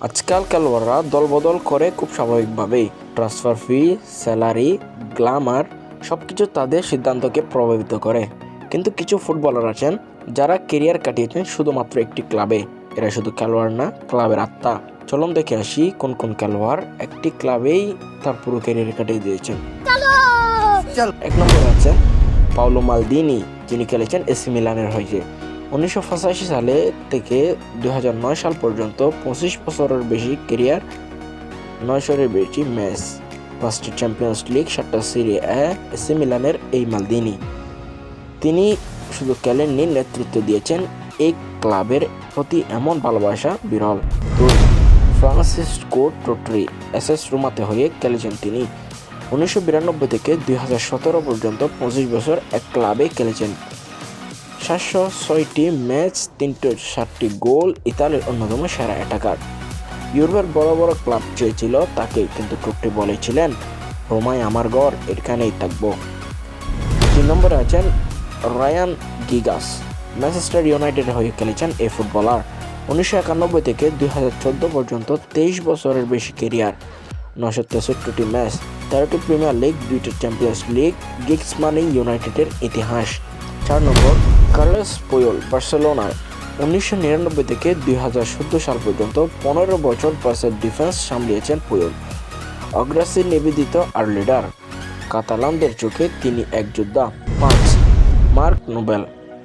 আজকাল খেলোয়াড়রা দলবদল করে খুব স্বাভাবিকভাবেই। ট্রান্সফার ফি স্যালারি গ্ল্যামার সব কিছু তাদের সিদ্ধান্তকে প্রভাবিত করে। কিন্তু কিছু ফুটবলার আছেন যারা কেরিয়ার কাটিয়েছেন শুধুমাত্র একটি ক্লাবে এরা শুধু খেলোয়াড় না ক্লাবের আত্মা। চলুন দেখে আসি কোন কোন খেলোয়াড় একটি ক্লাবেই তার পুরো ক্যারিয়ার কাটিয়ে দিয়েছেন। এক নম্বরে আছেন পাওলো মালদিনি যিনি খেলেছেন এসি মিলানের হয়ে। উনিশশো পঁচাশি সালে থেকে দুই হাজার নয় সাল পর্যন্ত পঁচিশ বছরের বেশি কেরিয়ার নয়শোরের বেশি ম্যাচ, পাঁচটি চ্যাম্পিয়ন্স লিগ, সাতটা সিরি এসি মিলানের এই মালদিনি। তিনি শুধু খেলেননি নেতৃত্ব দিয়েছেন, এই ক্লাবের প্রতি এমন ভালোবাসা বিরল। ফ্রান্সিসকো টোটরি এস এস রোমাতে হয়ে খেলেছেন তিনি। উনিশশো বিরানব্বই থেকে দুই হাজার সতেরো পর্যন্ত পঁচিশ বছর এক ক্লাবে খেলেছেন। সাতশো ছয়টি ম্যাচ, তিনটে সাতটি গোল, ইতালির অন্যতম সেরা অ্যাটাকার। ইউরোপের বড় বড় ক্লাব চেয়েছিল তাকে কিন্তু টুকটি বলেছিলেন রোমায় আমার ঘর, এখানেই থাকব। তিন নম্বরে আছেন রায়ান গিগাস। ম্যানচেস্টার ইউনাইটেড হয়ে খেলেছেন এই ফুটবলার। উনিশশো একানব্বই থেকে দুই হাজার চোদ্দ পর্যন্ত তেইশ বছরের বেশি কেরিয়ার নশো তেষট্টিটি ম্যাচ, তেরোটি প্রিমিয়ার লিগ, দুইটি চ্যাম্পিয়ন্স লিগ গিগস মানে ইউনাইটেডের ইতিহাস। চার নম্বর, কার্লোস পোয়োল, বার্সেলোনায় উনিশশো নিরানব্বই থেকে দুই হাজার চোদ্দ সাল পর্যন্ত পনেরো বছর পাশের ডিফেন্স সামলিয়েছেন পোয়োল। অগ্রাসী নিবেদিত আর লিডার। কাতালানদের চোখে তিনি এক যোদ্ধা। পাঁচ, মার্ক নোবেল,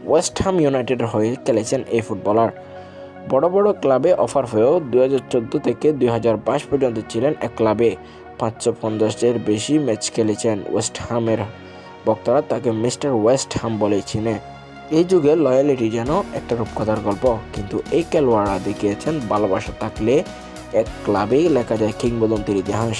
ওয়েস্ট হাম ইউনাইটেডের হয়ে খেলেছেন এই ফুটবলার। বড় বড় ক্লাবে অফার হয়েও দু হাজার চোদ্দ থেকে দুই হাজার বাইশ পর্যন্ত ছিলেন এক ক্লাবে। পাঁচশো পঞ্চাশের বেশি ম্যাচ খেলেছেন ওয়েস্ট হামের। বক্তারা তাকে মিস্টার ওয়েস্ট হাম বলে চিনে। এই যুগে লয়ালিটি যেন একটা রূপকথার গল্প, কিন্তু এই খেলোয়াড়রা দেখিয়েছেন ভালোবাসা থাকলে এক ক্লাবেই লেখা যায় কিংবদন্তির ইতিহাস।